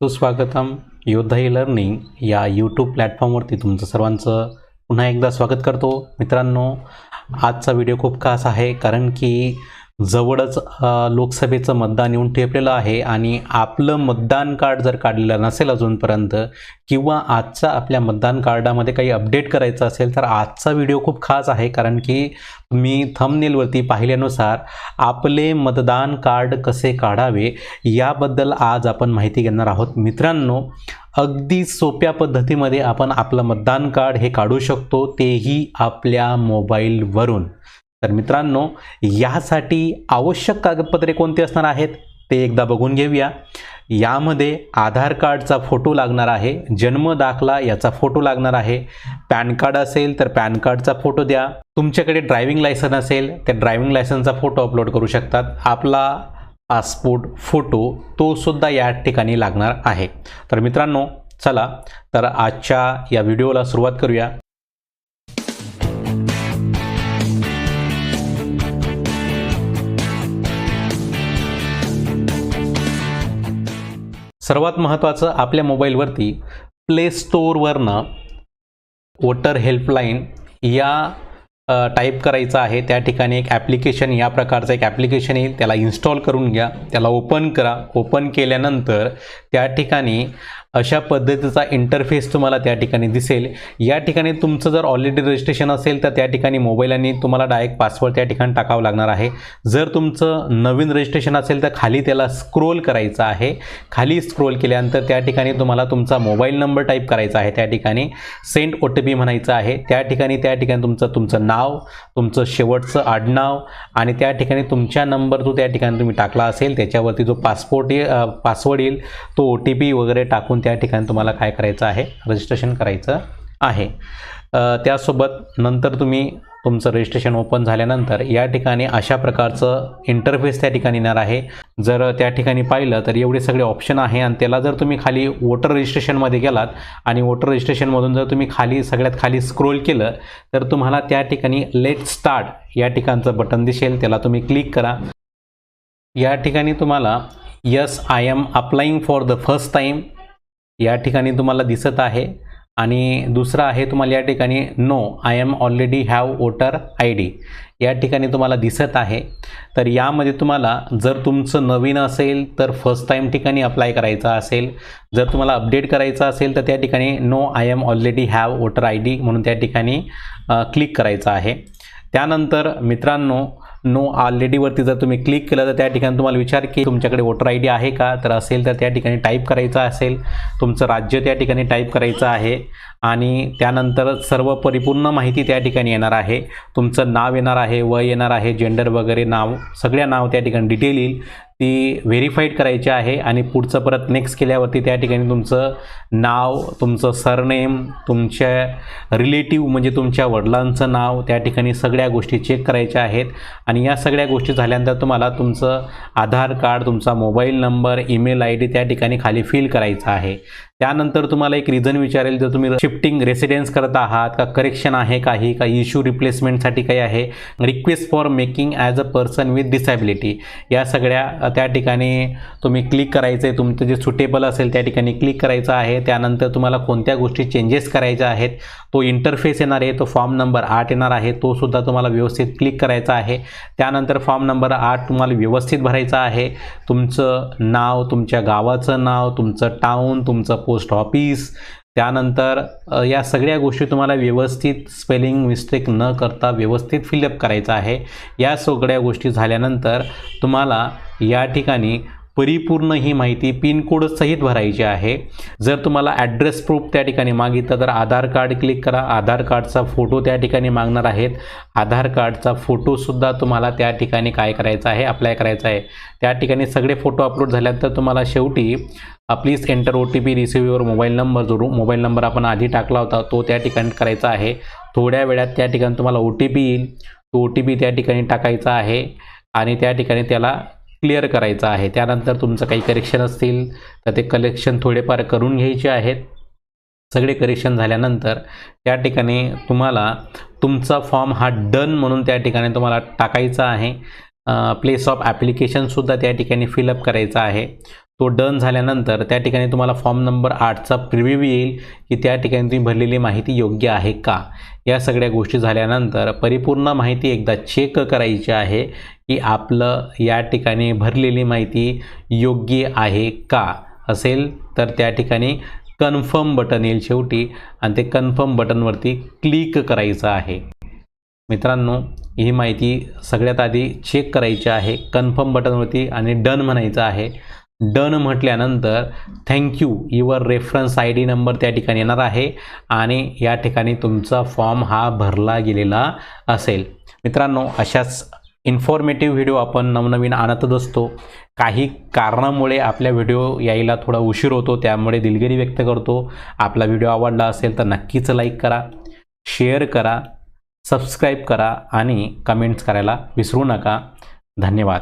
सुस्वागतम योद्धा e learning या यूट्यूब प्लॅटफॉर्मवरती तुमचं सर्वांचं पुन्हा एकदा स्वागत करतो. मित्रांनो आजचा व्हिडिओ खूप खास आहे कारण की जवळच लोकसभेचं मतदान येऊन ठेपलेलं आहे आणि आपलं मतदान कार्ड जर काढलेलं नसेल अजूनपर्यंत किंवा आजचा आपल्या मतदान कार्डामध्ये काही अपडेट करायचं असेल तर आजचा व्हिडिओ खूप खास आहे. कारण की मी थंबनेलवरती पाहिल्यानुसार आपले मतदान कार्ड कसे काढावे याबद्दल आज आपण माहिती घेणार आहोत. मित्रांनो अगदी सोप्या पद्धतीमध्ये आपण आपलं मतदान कार्ड हे काढू शकतो. तेही आपल्या मोबाईलवरून. तर मित्रांनो यासाठी आवश्यक कागदपत्रे कोणती असणार आहेत ते एकदा बघून घेऊया. यामध्ये आधार कार्डचा फोटो लागणार आहे जन्म दाखला याचा फोटो लागणार आहे. पॅन कार्ड असेल तर पॅन कार्डचा फोटो द्या. तुमच्याकडे ड्रायव्हिंग लायसन असेल त्या ड्रायव्हिंग लायसनचा फोटो अपलोड करू शकतात. आपला पासपोर्ट फोटो तो सुद्धा या ठिकाणी लागणार आहे. तर मित्रांनो चला तर आजच्या या व्हिडिओला सुरुवात करूया. सर्वात महत्त्वाचं आपल्या मोबाईलवरती प्ले स्टोअरवरनं वोटर हेल्पलाईन या टाईप करायचं आहे. त्या ठिकाणी एक ॲप्लिकेशन या प्रकारचं एक ॲप्लिकेशन येईल. त्याला इन्स्टॉल करून घ्या. त्याला ओपन करा. ओपन केल्यानंतर त्या ठिकाणी अशा पद्धतीचा इंटरफेस तुम्हाला त्या ठिकाणी दिसेल. या ठिकाणी तुमचं जर ऑलरेडी रजिस्ट्रेशन असेल तर त्या ठिकाणी मोबाईल आणि तुम्हाला डायरेक्ट पासवर्ड त्या ठिकाणी टाकावं लागणार आहे. जर तुमचं नवीन रजिस्ट्रेशन असेल तर खाली त्याला स्क्रोल करायचं आहे. खाली स्क्रोल केल्यानंतर त्या ठिकाणी तुम्हाला तुमचा मोबाईल नंबर टाईप करायचा आहे. त्या ठिकाणी सेंड ओ टी पी म्हणायचं आहे. त्या ठिकाणी त्या ठिकाणी तुमचं तुमचं नाव तुमचं शेवटचं आडनाव आणि त्या ठिकाणी तुमच्या नंबर जो त्या ठिकाणी तुम्ही टाकला असेल त्याच्यावरती जो पासपोर्ट पासवर्ड येईल तो ओ टी पी वगैरे टाकून त्या ठिकाणी तुम्हाला काय करायचं आहे? रजिस्ट्रेशन करायचं आहे. त्यासोबत नंतर तुम्ही तुमचं रजिस्ट्रेशन ओपन झाल्यानंतर या ठिकाणी अशा प्रकारचं इंटरफेस त्या ठिकाणी येणार आहे. जर त्या ठिकाणी पाहिलं तर एवढे सगळे ऑप्शन आहे आणि त्याला जर तुम्ही खाली वोटर रजिस्ट्रेशनमध्ये गेलात आणि वोटर रजिस्ट्रेशनमधून जर तुम्ही खाली सगळ्यात खाली स्क्रोल केलं तर तुम्हाला त्या ठिकाणी लेट स्टार्ट या ठिकाणचं बटन दिसेल. त्याला तुम्ही क्लिक करा. या ठिकाणी तुम्हाला yes I am applying for the first time या ठिकाणी तुम्हाला दिसत आहे. आणि दुसरं आहे तुम्हाला या ठिकाणी no I am already have voter I D या ठिकाणी तुम्हाला दिसत आहे. तर यामध्ये तुम्हाला जर तुमचं नवीन असेल तर फर्स्ट टाईम ठिकाणी अप्लाय करायचा असेल. जर तुम्हाला अपडेट करायचं असेल तर त्या ठिकाणी no I am already have voter I D म्हणून त्या ठिकाणी क्लिक करायचं आहे. त्यानंतर मित्रांनो नो ऑलरेडीवरती जर तुम्ही क्लिक केलं तर त्या ठिकाणी तुम्हाला विचार की तुमच्याकडे वोटर आय डी आहे का? तर असेल तर त्या ठिकाणी टाईप करायचं असेल. तुमचं राज्य त्या ठिकाणी टाईप करायचं आहे. आणि त्यानंतर सर्व परिपूर्ण माहिती त्या ठिकाणी येणार आहे. तुमचं नाव येणार आहे वय येणार आहे जेंडर वगैरे नाव सगळ्या नाव त्या ठिकाणी डिटेल येईल. ती व्हेरीफाईड करायची आहे आणि पुढचं परत नेक्स्ट केल्यावरती त्या ठिकाणी तुमचं नाव तुमचं सरनेम तुमच्या रिलेटिव्ह म्हणजे तुमच्या वडिलांचं नाव त्या ठिकाणी सगळ्या गोष्टी चेक करायच्या आहेत. आणि या सगळ्या गोष्टी झाल्यानंतर तुम्हाला तुमचं आधार कार्ड तुमचा mobile number email I D त्या ठिकाणी खाली फिल करायचं आहे. त्यानंतर तुम्हाला एक रिझन विचारेल जर तुम्ही शिफ्टिंग रेसिडेन्स करत आहात का करेक्शन आहे काही का इश्यू रिप्लेसमेंटसाठी काही आहे request for making as a person with disability या सगळ्या त्या ठिकाणी तुम्ही क्लिक करायचं आहे तुमचं जे सुटेबल असेल त्या ठिकाणी क्लिक करायचं आहे. त्यानंतर तुम्हाला कोणत्या गोष्टी चेंजेस करायच्या आहेत तो इंटरफेस येणार आहे तो फॉर्म नंबर आठ येणार आहे तो सुद्धा तुम्हाला व्यवस्थित क्लिक करायचा आहे. त्यानंतर फॉर्म नंबर आठ तुम्हाला व्यवस्थित भरायचा आहे. तुमचं नाव तुमच्या गावाचं नाव तुमचं टाऊन तुमचं पोस्ट ऑफिस त्यानंतर या सगळ्या गोष्टी तुम्हाला व्यवस्थित स्पेलिंग मिस्टेक न करता व्यवस्थित फिलअप करायचं आहे. या सगळ्या गोष्टी झाल्यानंतर तुम्हाला या ठिकाणी परिपूर्ण ही माहिती पिनकोडसहित भरायची आहे. जर तुम्हाला ॲड्रेस प्रूफ त्या ठिकाणी मागितलं तर आधार कार्ड क्लिक करा. आधार कार्डचा फोटो त्या ठिकाणी मागणार आहेत. आधार कार्डचा फोटोसुद्धा तुम्हाला त्या ठिकाणी काय करायचा आहे? अप्लाय करायचा आहे. त्या ठिकाणी सगळे फोटो अपलोड झाल्यानंतर तुम्हाला शेवटी please enter O T P receive mobile number जो मोबाईल नंबर आपण आधी टाकला होता. तो त्या ठिकाणी करायचा आहे. थोड्या वेळात त्या ठिकाणी तुम्हाला ओ टी पी येईल. तो ओ टी पी त्या ठिकाणी टाकायचा आहे. आणि त्या ठिकाणी त्याला क्लिअर करायचं आहे. त्यानंतर तुमचं काही करेक्शन असतील तर ते कलेक्शन थोडेफार करून घ्यायचे आहेत. सगळे करेक्शन झाल्यानंतर त्या ठिकाणी तुम्हाला तुमचा फॉर्म हा डन म्हणून त्या ठिकाणी तुम्हाला टाकायचा आहे. प्लेस ऑफ ॲप्लिकेशनसुद्धा त्या ठिकाणी फिलअप करायचा आहे. तो डन झाल्यानंतर त्या ठिकाणी तुम्हाला फॉर्म नंबर आठचा प्रिव्ह्यू येईल की त्या ठिकाणी तुम्ही भरलेली माहिती योग्य आहे का? या सगळ्या गोष्टी झाल्यानंतर परिपूर्ण माहिती एकदा चेक करायची आहे की आपलं या ठिकाणी भरलेली माहिती योग्य आहे का? असेल तर त्या ठिकाणी कन्फर्म बटन येईल शेवटी आणि ते कन्फर्म बटनवरती क्लिक करायचं आहे. मित्रांनो ही माहिती सगळ्यात आधी चेक करायची आहे कन्फर्म बटनवरती आणि डन म्हणायचं आहे. डन म्हटल्यानंतर thank you your reference I D number त्या ठिकाणी येणार आहे आणि या ठिकाणी तुमचा फॉर्म हा भरला गेलेला असेल. मित्रांनो अशाच इन्फॉर्मेटिव्ह व्हिडिओ आपण नवनवीन आणतच असतो. काही कारणामुळे आपल्या व्हिडिओ यायला थोडा उशीर होतो त्यामुळे दिलगिरी व्यक्त करतो. आपला व्हिडिओ आवडला असेल तर नक्कीच लाईक करा शेअर करा सबस्क्राईब करा आणि कमेंट्स करायला विसरू नका. धन्यवाद.